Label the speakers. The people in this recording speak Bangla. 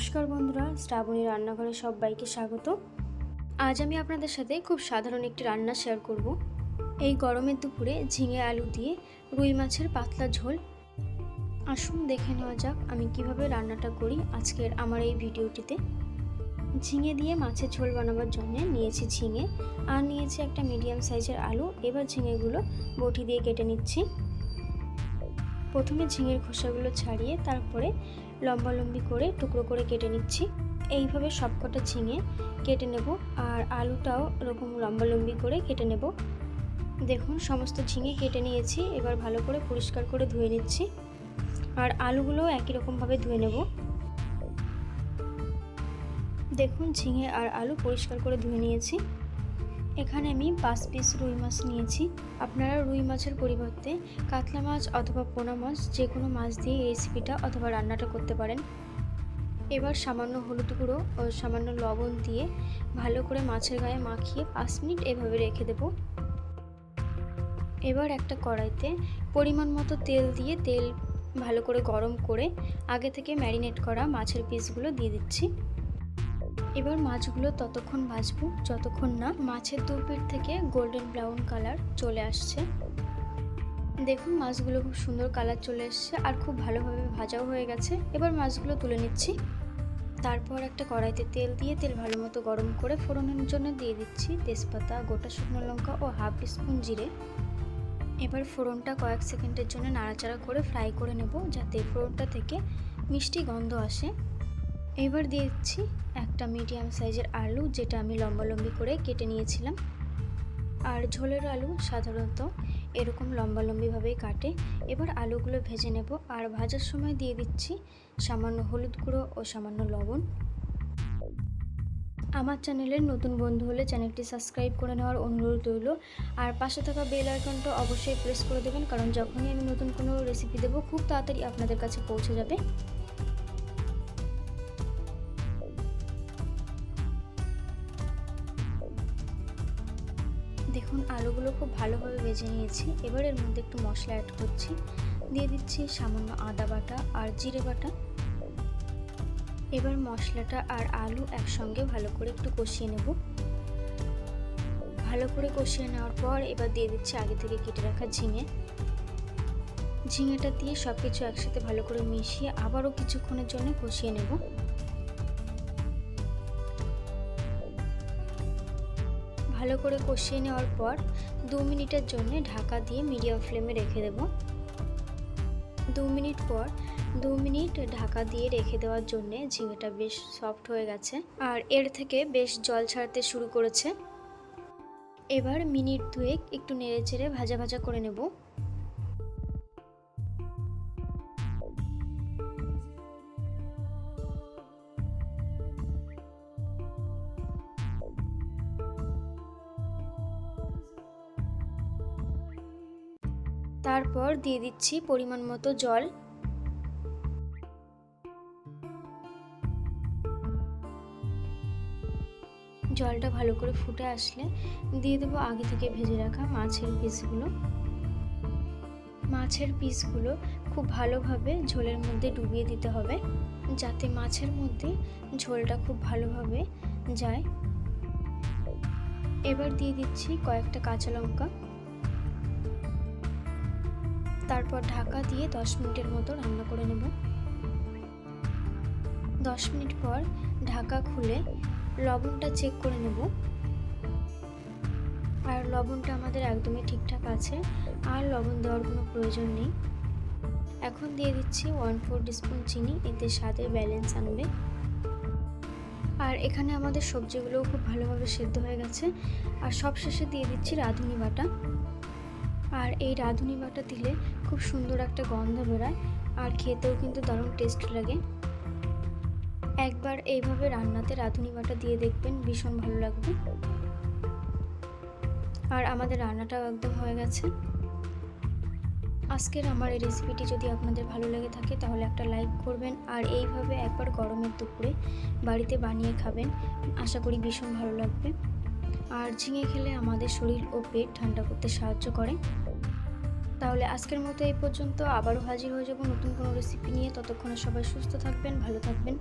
Speaker 1: নমস্কার বন্ধুরা, শ্রাবণী রান্নাঘরে সবাইকে স্বাগত। আজ আমি আপনাদের সাথে খুব সাধারণ একটি রান্না শেয়ার করব। এই গরমের দুপুরে ঝিঙে আলু দিয়ে রুই মাছের পাতলা ঝোল। আসুন দেখে নেওয়া যাক আমি কীভাবে রান্নাটা করি আজকের আমার এই ভিডিওটিতে। ঝিঙে দিয়ে মাছের ঝোল বানাবার জন্য নিয়েছি ঝিঙে, আর নিয়েছি একটা মিডিয়াম সাইজের আলু। এবার ঝিঙেগুলো বটি দিয়ে কেটে নিচ্ছি। প্রথমে ঝিঙের খোসাগুলো ছাড়িয়ে তারপরে লম্বা লম্বি করে টুকরো করে কেটে নিচ্ছি। এইভাবে সবকটা ঝিঙে কেটে নেব আর আলুটাও এরকম লম্বা লম্বি করে কেটে নেব। দেখুন, সমস্ত ঝিঙে কেটে নিয়েছি, এবার ভালো করে পরিষ্কার করে ধুয়ে নিচ্ছি আর আলুগুলোও একই রকমভাবে ধুয়ে নেব। দেখুন, ঝিঙে আর আলু পরিষ্কার করে ধুয়ে নিয়েছি। এখানে আমি পাঁচ পিস রুই মাছ নিয়েছি। আপনারা রুই মাছের পরিবর্তে কাতলা মাছ অথবা পোনা মাছ যে কোনো মাছ দিয়ে রেসিপিটা অথবা রান্নাটা করতে পারেন। এবার সামান্য হলুদ গুঁড়ো ও সামান্য লবণ দিয়ে ভালো করে মাছের গায়ে মাখিয়ে পাঁচ মিনিট এভাবে রেখে দেব। এবার একটা কড়াইতে পরিমাণ মতো তেল দিয়ে তেল ভালো করে গরম করে আগে থেকে ম্যারিনেট করা মাছের পিসগুলো দিয়ে দিচ্ছি। এবার মাছগুলো ততক্ষণ ভাজবো, যতক্ষণ না মাছের দুপিট থেকে গোল্ডেন ব্রাউন কালার চলে আসছে। দেখুন মাছগুলো খুব সুন্দর কালার চলে এসছে আর খুব ভালোভাবে ভাজাও হয়ে গেছে। এবার মাছগুলো তুলে নিচ্ছি। তারপর একটা কড়াইতে তেল দিয়ে তেল ভালো মতো গরম করে ফোড়নের জন্য দিয়ে দিচ্ছি তেজপাতা, গোটা শুকনো লঙ্কা ও হাফ স্পুন জিরে। এবার ফোড়নটা কয়েক সেকেন্ডের জন্য নাড়াচাড়া করে ফ্রাই করে নেব যাতে ফোড়নটা থেকে মিষ্টি গন্ধ আসে। এবার দিচ্ছি একটা মিডিয়াম সাইজের আলু, যেটা আমি লম্বা লম্বি করে কেটে নিয়েছিলাম। আর ঝোলের আলু সাধারণত এরকম লম্বা লম্বিভাবেই কাটে। এবার আলুগুলো ভেজে নেব, আর ভাজার সময় দিয়ে দিচ্ছি সামান্য হলুদ গুঁড়ো ও সামান্য লবণ। আমার চ্যানেলের নতুন বন্ধু হলে চ্যানেলটি সাবস্ক্রাইব করে নেওয়ার অনুরোধ রইল। আর পাশে থাকা বেল আইকনটা অবশ্যই প্রেস করে দেবেন, কারণ যখনই আমি নতুন কোনো রেসিপি দেবো, খুব তাড়াতাড়ি আপনাদের কাছে পৌঁছে যাবে। দেখুন, আলুগুলো খুব ভালোভাবে ভেজে নিয়েছি। এবার এর মধ্যে একটু মশলা অ্যাড করছি। দিয়ে দিচ্ছি সামান্য আদা বাটা আর জিরে বাটা। এবার মশলাটা আর আলু একসঙ্গে ভালো করে একটু কষিয়ে নেব। ভালো করে কষিয়ে নেওয়ার পর এবার দিয়ে দিচ্ছি আগে থেকে কেটে রাখা ঝিঙে। ঝিঙেটা দিয়ে সব কিছু একসাথে ভালো করে মিশিয়ে আবারও কিছুক্ষণের জন্য কষিয়ে নেব। ভালো করে কষিয়ে নেওয়ার পর দু মিনিটের জন্য ঢাকা দিয়ে মিডিয়াম ফ্লেমে রেখে দেব। দু মিনিট পর দু মিনিট ঢাকা দিয়ে রেখে দেওয়ার জন্যে ঝিঙেটা বেশ সফট হয়ে গেছে আর এর থেকে বেশ জল ছাড়তে শুরু করেছে। এবার মিনিট দুয়েক একটু নেড়ে চেড়ে ভাজা ভাজা করে নেব। তারপর দিয়ে দিচ্ছি পরিমাণ মতো জল। জলটা ভালো করে ফুটে আসলে দিয়ে দেবো আগে থেকে ভেজে রাখা মাছের পিসগুলো। মাছের পিসগুলো খুব ভালোভাবে ঝোলের মধ্যে ডুবিয়ে দিতে হবে, যাতে মাছের মধ্যে ঝোলটা খুব ভালোভাবে যায়। এবার দিয়ে দিচ্ছি কয়েকটা কাঁচা লঙ্কা। তারপর ঢাকা দিয়ে দশ মিনিটের মতো রান্না করে নেব। দশ মিনিট পর ঢাকা খুলে লবণটা চেক করে নেব। আর লবণটা আমাদের একদমই ঠিকঠাক আছে, আর লবণ দেওয়ার কোনো প্রয়োজন নেই। এখন দিয়ে দিচ্ছি ওয়ান ফোর স্পুন চিনি, এতে স্বাদের ব্যালেন্স আনবে। আর এখানে আমাদের সবজিগুলোও খুব ভালোভাবে সেদ্ধ হয়ে গেছে। আর সব শেষে দিয়ে দিচ্ছি রাঁধুনি বাটা। আর এই রাঁধুনি বাটা দিলে খুব সুন্দর একটা গন্ধ বেরোয় আর খেতেও কিন্তু দারুণ টেস্ট লাগে। একবার এইভাবে রান্নাতে রাঁধুনি বাটা দিয়ে দেখবেন ভীষণ ভালো লাগবে। আর আমাদের রান্নাটাও একদম হয়ে গেছে। আজকের আমার এই রেসিপিটি যদি আপনাদের ভালো লেগে থাকে তাহলে একটা লাইক করবেন আর এইভাবে একবার গরমের দুপুরে বাড়িতে বানিয়ে খাবেন। আশা করি ভীষণ ভালো লাগবে। আর ঝিঙে খেলে আমাদের শরীর ও পেট ঠান্ডা করতে সাহায্য করে। তাহলে আজকের মতো এই পর্যন্ত। আবারও হাজির হয়ে যাব নতুন কোনো রেসিপি নিয়ে। ততক্ষণে সবাই সুস্থ থাকবেন, ভালো থাকবেন।